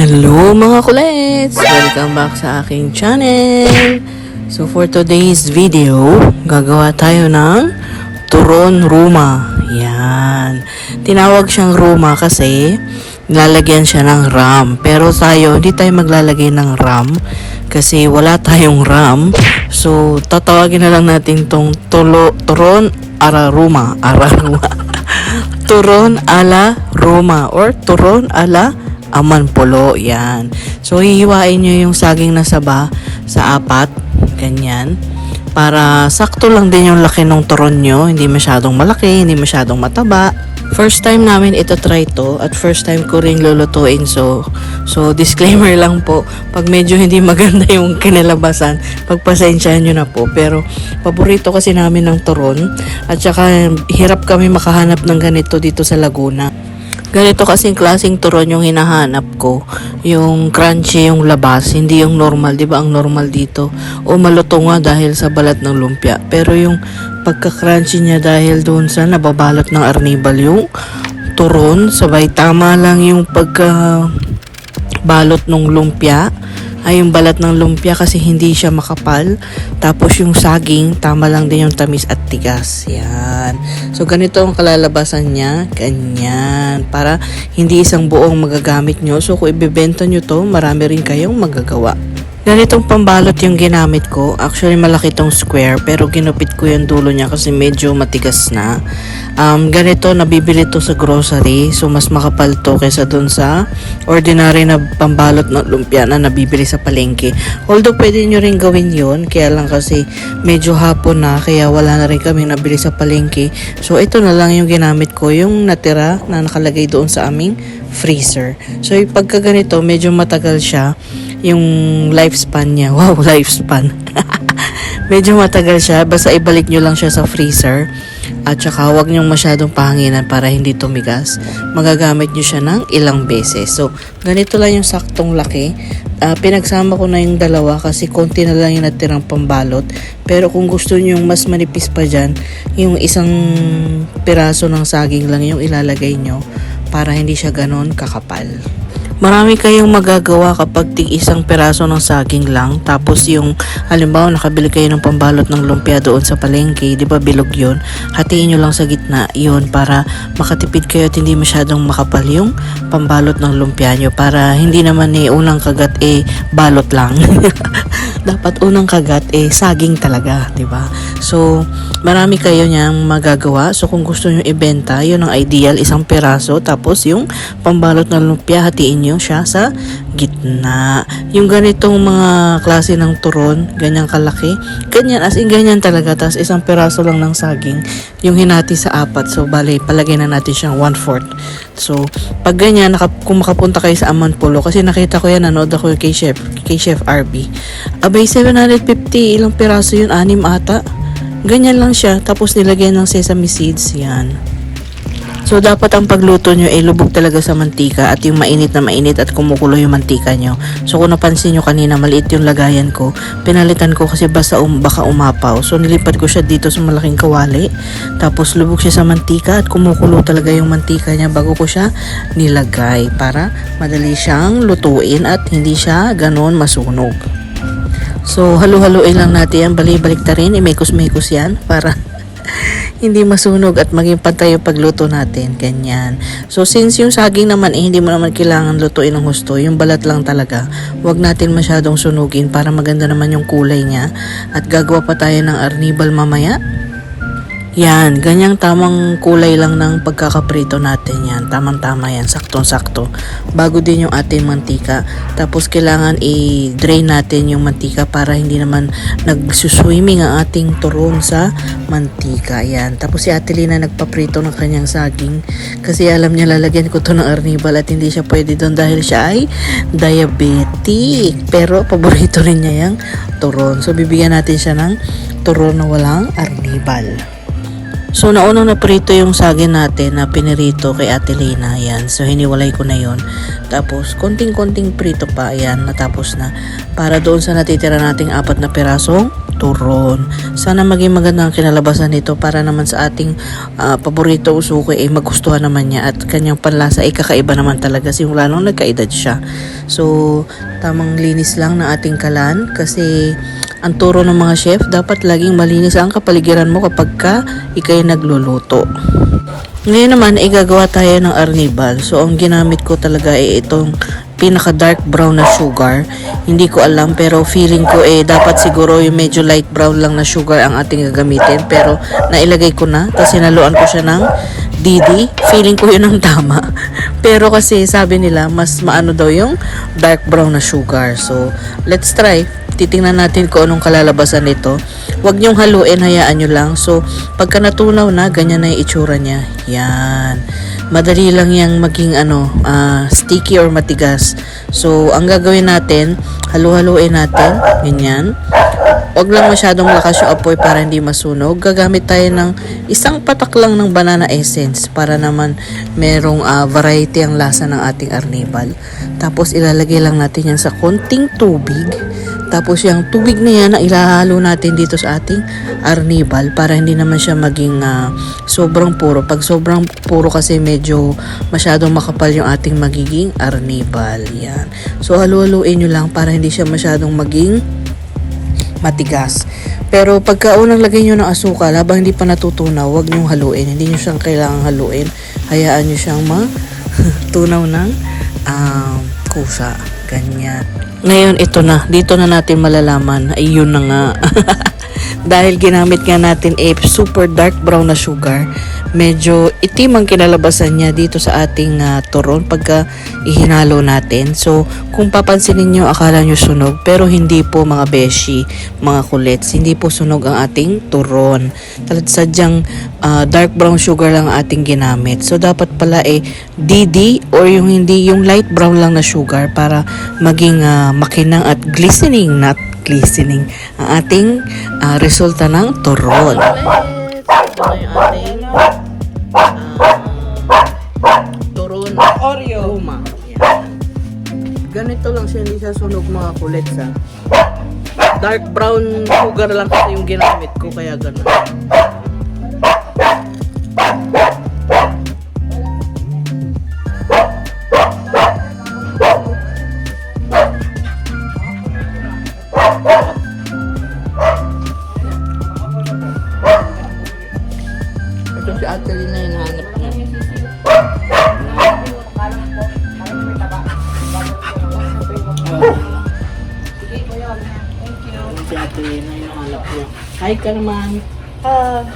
Hello mga kulets! Welcome back sa aking channel! So for today's video, gagawa tayo ng turon ruma. Yan. Tinawag siyang ruma kasi lalagyan siya ng ram. Pero tayo, hindi tayo maglalagay ng ram kasi wala tayong ram. So tatawagin na lang natin tong tulo, turon araruma. Araruma. turon ala Roma or turon ala Amanpolo. Yan. So, hihiwain nyo yung saging na saba sa apat. Ganyan. Para sakto lang din yung laki ng turon nyo. Hindi masyadong malaki, hindi masyadong mataba. First time namin ito try to at first time ko rin lulutuin so so disclaimer lang po pag medyo hindi maganda yung kinalabasan pagpasensyahan nyo na po pero paborito kasi namin ng turon at saka hirap kami makahanap ng ganito dito sa Laguna Ganito kasing klaseng turon yung hinahanap ko. Yung crunchy yung labas, hindi yung normal. Di ba ang normal dito? O maluto nga dahil sa balat ng lumpia. Pero yung pagka-crunchy niya dahil doon sa nababalot ng arnibal yung turon. Sabay tama lang yung pagka balot ng lumpia ay yung balat ng lumpia kasi hindi siya makapal. Tapos yung saging, tama lang din yung tamis at tigas. Yan. So, ganito ang kalalabasan niya. Ganyan. Para hindi isang buong magagamit nyo. So, kung ibebenta nyo to, marami rin kayong magagawa. Ganitong pambalot yung ginamit ko. Actually, malaki tong square, pero ginupit ko yung dulo niya kasi medyo matigas na. Um, ganito, nabibili to sa grocery. So, mas makapal to kaysa dun sa ordinary na pambalot ng lumpia na nabibili sa palengke. Although, pwede nyo rin gawin yon Kaya lang kasi medyo hapon na, kaya wala na rin kami nabili sa palengke. So, ito na lang yung ginamit ko. Yung natira na nakalagay doon sa aming freezer. So, pagka ganito, medyo matagal siya yung lifespan niya. Wow, lifespan. Medyo matagal siya. Basta ibalik nyo lang siya sa freezer. At saka huwag nyong masyadong pahanginan para hindi tumigas. Magagamit nyo siya ng ilang beses. So, ganito lang yung saktong laki. Ah, pinagsama ko na yung dalawa kasi konti na lang yung natirang pambalot. Pero kung gusto nyo yung mas manipis pa dyan, yung isang piraso ng saging lang yung ilalagay nyo para hindi siya ganon kakapal. Marami kayong magagawa kapag tig isang peraso ng saging lang. Tapos yung, halimbawa, nakabili kayo ng pambalot ng lumpia doon sa palengke, di ba bilog yun? Hatiin nyo lang sa gitna yun para makatipid kayo at hindi masyadong makapal yung pambalot ng lumpia nyo. Para hindi naman eh, unang kagat eh, balot lang. Dapat unang kagat eh, saging talaga, di ba? So, marami kayo niyang magagawa. So, kung gusto nyo ibenta, yun ang ideal, isang peraso. Tapos, yung pambalot ng lumpia, hatiin nyo siya sa gitna. Yung ganitong mga klase ng turon, ganyang kalaki, ganyan, as in ganyan talaga. Tapos, isang peraso lang ng saging, yung hinati sa apat. So, bali, palagay na natin siyang one-fourth. So, pag ganyan, naka, kung makapunta kayo sa Amanpulo, kasi nakita ko yan, nanood ako kay Chef, kay Chef RB. Abay, 750, ilang peraso yun? Anim ata? Ganyan lang siya, tapos nilagyan ng sesame seeds, yan. So, dapat ang pagluto nyo ay lubog talaga sa mantika at yung mainit na mainit at kumukulo yung mantika nyo. So, kung napansin nyo kanina, maliit yung lagayan ko. Pinalitan ko kasi basta um, baka umapaw. So, nilipat ko siya dito sa malaking kawali. Tapos, lubog siya sa mantika at kumukulo talaga yung mantika niya bago ko siya nilagay para madali siyang lutuin at hindi siya ganon masunog. So, halu-haluin lang natin yan. Bali-balik ta rin. Imekos-mekos yan para hindi masunog at maging pantay yung pagluto natin. Ganyan. So, since yung saging naman eh, hindi mo naman kailangan lutuin ng gusto, yung balat lang talaga, wag natin masyadong sunugin para maganda naman yung kulay niya. At gagawa pa tayo ng arnibal mamaya. Yan, ganyang tamang kulay lang ng pagkakaprito natin yan. Tamang-tama yan, saktong-sakto. Bago din yung ating mantika. Tapos kailangan i-drain natin yung mantika para hindi naman nagsuswimming ang ating turon sa mantika. Yan. Tapos si Ate Lina nagpaprito ng kanyang saging kasi alam niya lalagyan ko to ng arnibal at hindi siya pwede doon dahil siya ay diabetic. Pero paborito rin niya yung turon. So bibigyan natin siya ng turon na walang arnibal. So, naunang naprito yung saging natin na pinirito kay Ate Lena. Ayan. So, hiniwalay ko na yon Tapos, konting-konting prito pa. Ayan, natapos na. Para doon sa natitira nating apat na pirasong turon. Sana maging maganda ang kinalabasan nito para naman sa ating ah, paborito usuko ay magustuhan naman niya at kanyang panlasa ay kakaiba naman talaga simula nung nagkaedad siya. So, tamang linis lang ng ating kalan kasi ang turo ng mga chef, dapat laging malinis ang kapaligiran mo kapag ka ikay nagluluto. Ngayon naman, ay gagawa tayo ng arnibal. So, ang ginamit ko talaga ay itong pinaka dark brown na sugar. Hindi ko alam pero feeling ko eh dapat siguro yung medyo light brown lang na sugar ang ating gagamitin. Pero nailagay ko na, tapos sinaluan ko siya ng Didi. Feeling ko yun ang tama. pero kasi sabi nila, mas maano daw yung dark brown na sugar. So, let's try titingnan natin kung anong kalalabasan nito. Huwag niyong haluin, hayaan niyo lang. So, pagka natunaw na, ganyan na yung itsura niya. Yan. Madali lang yang maging ano, ah, sticky or matigas. So, ang gagawin natin, halu-haluin natin. Ganyan. Huwag lang masyadong lakas yung apoy para hindi masunog. Gagamit tayo ng isang patak lang ng banana essence para naman merong ah, variety ang lasa ng ating arnibal. Tapos ilalagay lang natin yan sa konting tubig. Tapos yung tubig na yan, na ilahalo natin dito sa ating arnibal para hindi naman siya maging ah, sobrang puro. Pag sobrang puro kasi medyo masyadong makapal yung ating magiging arnibal. Yan. So halu-haluin nyo lang para hindi siya masyadong maging matigas. Pero pagka unang lagay nyo ng asukal, habang hindi pa natutunaw, huwag nyo haluin. Hindi nyo siyang kailangang haluin. Hayaan nyo siyang matunaw ng um, kusa. Ganyan. Ngayon, ito na. Dito na natin malalaman. Ayun na nga. Dahil ginamit nga natin a super dark brown na sugar, medyo itim ang kinalabasan niya dito sa ating ah, turon pagka ihinalo natin. So, kung papansinin nyo, akala nyo sunog, pero hindi po mga beshi, mga kulets, hindi po sunog ang ating turon. Talat sadyang ah, dark brown sugar lang ang ating ginamit. So, dapat pala eh DD or yung hindi, yung light brown lang na sugar para maging ah, makinang at glistening, not glistening ang ating ah, resulta ng turon. Ito na yung ating turon Oreo. Ruma. Ganito lang siya, hindi siya sunog mga kulit sa dark brown sugar lang kasi yung ginamit ko kaya ganun. Si Ate Lina yung hanap niya. Hi ka naman. Ah,